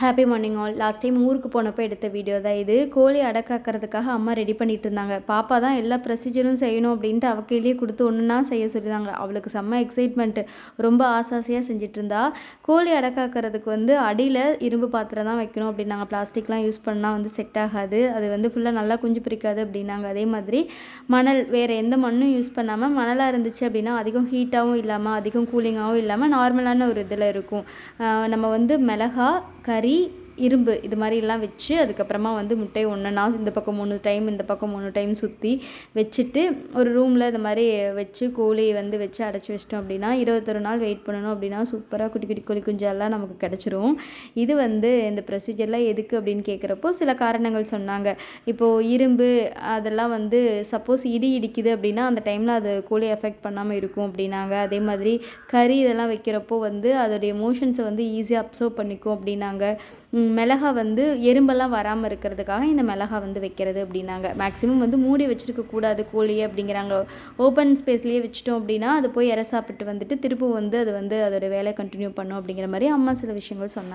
Happy morning all last time ஊருக்கு போனப்போ எடுத்த வீடியோ தான் இது. கோழி அடக்காக்கிறதுக்காக அம்மா ரெடி பண்ணிட்டு இருந்தாங்க பாப்பா தான் எல்லா ப்ரொசீஜரும் செய்யணும் அப்படின்ட்டு அவ கையிலேயே கொடுத்து ஒன்றுனா செய்ய சொல்லியிருந்தாங்க. அவளுக்கு செம்ம எக்ஸைட்மெண்ட்டு ரொம்ப ஆசாசியாக செஞ்சுட்டு இருந்தா கோழி அடக்காக்கிறதுக்கு வந்து அடியில் இரும்பு பாத்திரம் தான் வைக்கணும் அப்படின்னாங்க. பிளாஸ்டிக்லாம் யூஸ் பண்ணால் வந்து செட் ஆகாது. அது வந்து ஃபுல்லாக நல்லா குஞ்சு பிரிக்காது அப்படின்னாங்க. அதே மாதிரி மணல் வேறு எந்த மண்ணும் யூஸ் பண்ணாமல் மணலாக இருந்துச்சு அப்படின்னா அதிகம் ஹீட்டாகவும் இல்லாமல் அதிகம் கூலிங்காகவும் இல்லாமல் நார்மலான ஒரு இதில் இருக்கும். நம்ம வந்து மிளகா கறி dari இரும்பு இது மாதிரிலாம் வச்சு அதுக்கப்புறமா வந்து முட்டையை ஒன்றுனா இந்த பக்கம் மூணு டைம் இந்த பக்கம் மூணு டைம் சுற்றி வச்சுட்டு ஒரு ரூமில் இந்த மாதிரி வச்சு கோழி வந்து வச்சு அடைச்சி வச்சிட்டோம் அப்படின்னா இருபத்தொரு நாள் வெயிட் பண்ணணும் அப்படின்னா சூப்பராக குட்டி குட்டி கோழி குஞ்செல்லாம் நமக்கு கிடச்சிரும். இது வந்து இந்த ப்ரொசீஜர்லாம் எதுக்கு அப்படின்னு கேட்குறப்போ சில காரணங்கள் சொன்னாங்க. இப்போது இரும்பு அதெல்லாம் வந்து சப்போஸ் இடி இடிக்குது அப்படின்னா அந்த டைமில் அது கோழி எஃபெக்ட் பண்ணாமல் இருக்கும் அப்படின்னாங்க. அதே மாதிரி கறி இதெல்லாம் வைக்கிறப்போ வந்து அதோடைய எமோஷன்ஸை வந்து ஈஸியாக அப்சர்வ் பண்ணிக்கும் அப்படின்னாங்க. மிளகா வந்து எறும்பெல்லாம் வராமல் இருக்கிறதுக்காக இந்த மிளகா வந்து வைக்கிறது அப்படின்னாங்க. மேக்ஸிமம் வந்து மூடி வச்சுருக்கக்கூடாது கோழி கோழியை அப்படிங்கிறாங்க. ஓப்பன் ஸ்பேஸ்லேயே வச்சிட்டோம் அப்படின்னா அது போய் இற சாப்பிட்டு வந்துட்டு திரும்ப வந்து அது வந்து அதோட வேலையை கண்டினியூ பண்ணும் அப்படிங்கிற மாதிரி அம்மா சில விஷயங்கள் சொன்னாங்க.